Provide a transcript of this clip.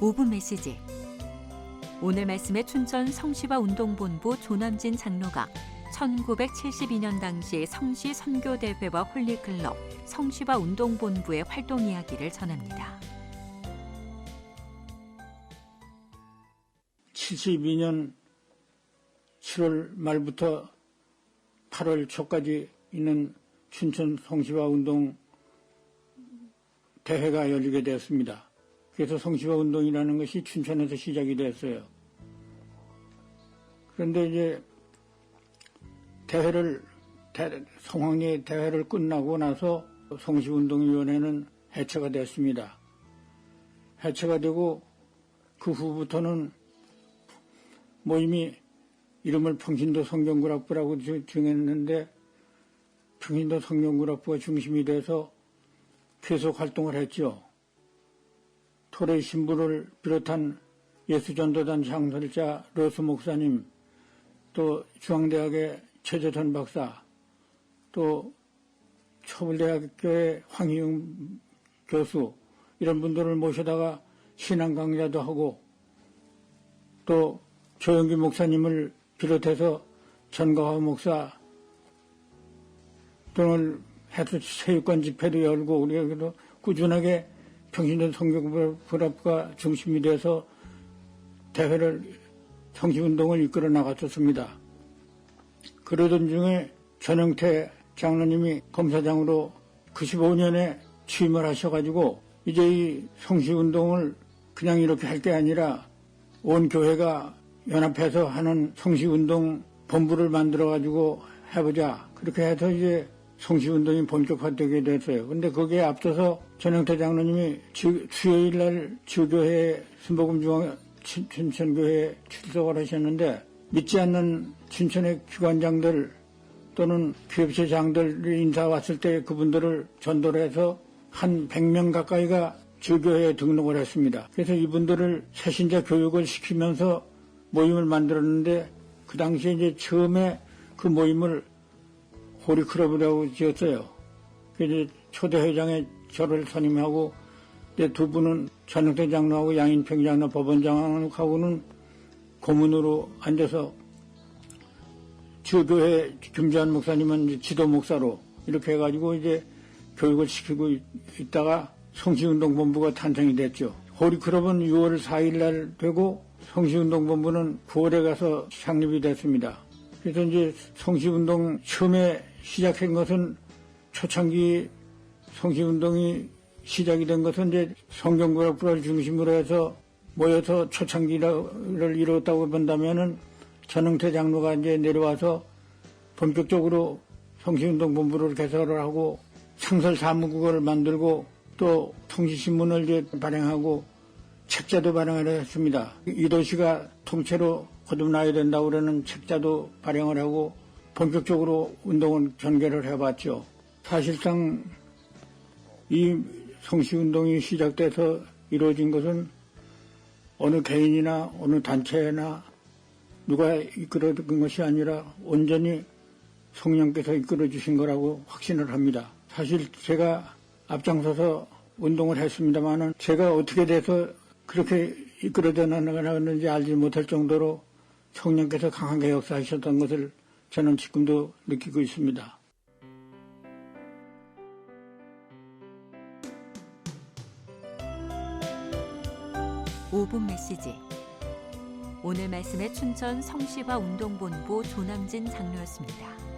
5분 메시지. 오늘 말씀에 춘천 성시바 운동본부 조남진 장로가 1972년 당시 성시 선교대회와 홀리클럽 성시바 운동본부의 활동 이야기를 전합니다. 72년 7월 말부터 8월 초까지 있는 춘천 성시바 운동 대회가 열리게 되었습니다. 그래서 성시바 운동이라는 것이 춘천에서 시작이 됐어요. 그런데 이제 대회를 대- 성황리 대회를 끝나고 나서 성시운동위원회는 해체가 됐습니다. 해체가 되고 그 후부터는 모임이 이름을 평신도 성경구락부라고 지- 정했는데 평신도 성경구락부가 중심이 돼서 계속 활동을 했죠. 토레 신부를 비롯한 예수전도단 장설자 로스 목사님, 또 중앙대학의 최재선 박사, 또 서울대학교의 황희웅 교수 이런 분들을 모셔다가 신앙 강좌도 하고 또 조영기 목사님을 비롯해서 전가화 목사 등을 해서 체육관 집회도 열고 우리가 그래도 꾸준하게 평신도 성경불합과 중심이 돼서 대회를 성시운동을 이끌어 나갔었습니다. 그러던 중에 전영태 장로님이 검사장으로 95년에 취임을 하셔가지고 이제 이 성시운동을 그냥 이렇게 할 게 아니라 온 교회가 연합해서 하는 성시운동 본부를 만들어가지고 해보자. 그렇게 해서 이제 성시운동이 본격화되게 됐어요. 근데 거기에 앞서서 전영태 장로님이 주- 수요일 날 주교회 순복음중앙 춘- 춘천교회에 출석을 하셨는데 믿지 않는 춘천의 기관장들 또는 기업체 장들이 인사 왔을 때 그분들을 전도를 해서 한 100명 가까이가 주교회에 등록을 했습니다. 그래서 이분들을 새신자 교육을 시키면서 모임을 만들었는데 그 당시에 이제 처음에 그 모임을 호리클럽이라고 지었어요. 그래서 초대 회장에 저를 선임하고 내두 분은 전영태 장로하고 양인평 장로 법원장하고는 고문으로 앉아서 주교회 김주한 목사님은 지도 목사로 이렇게 해가지고 이제 교육을 시키고 있- 있다가 성시운동본부가 탄생이 됐죠. 호리클럽은 6월 4일 날 되고 성시운동본부는 9월에 가서 창립이 됐습니다. 그래서 이제 성시운동 처음에 시작한 것은 초창기 성시운동이 시작이 된 것은 이제 성경구락부를 중심으로 해서 모여서 초창기를 이루었다고 본다면은 전흥태 장로가 이제 내려와서 본격적으로 성시운동 본부를 개설을 하고 상설 사무국을 만들고 또 통시신문을 이제 발행하고 책자도 발행을 했습니다. 이 도시가 통째로 거듭나야 된다고 그러는 책자도 발행을 하고 본격적으로 운동을 전개를 해봤죠. 사실상 이 성시운동이 시작돼서 이루어진 것은 어느 개인이나 어느 단체나 누가 이끌어준 것이 아니라 온전히 성령께서 이끌어 주신 거라고 확신을 합니다. 사실 제가 앞장서서 운동을 했습니다만은 제가 어떻게 돼서 그렇게 이끌어져 나가는지 알지 못할 정도로 성령께서 강하게 역사하셨던 것을 저는 지금도 느끼고 있습니다. 오분 메시지. 오늘 말씀에 춘천 성시바 운동본부 조남진 장로였습니다.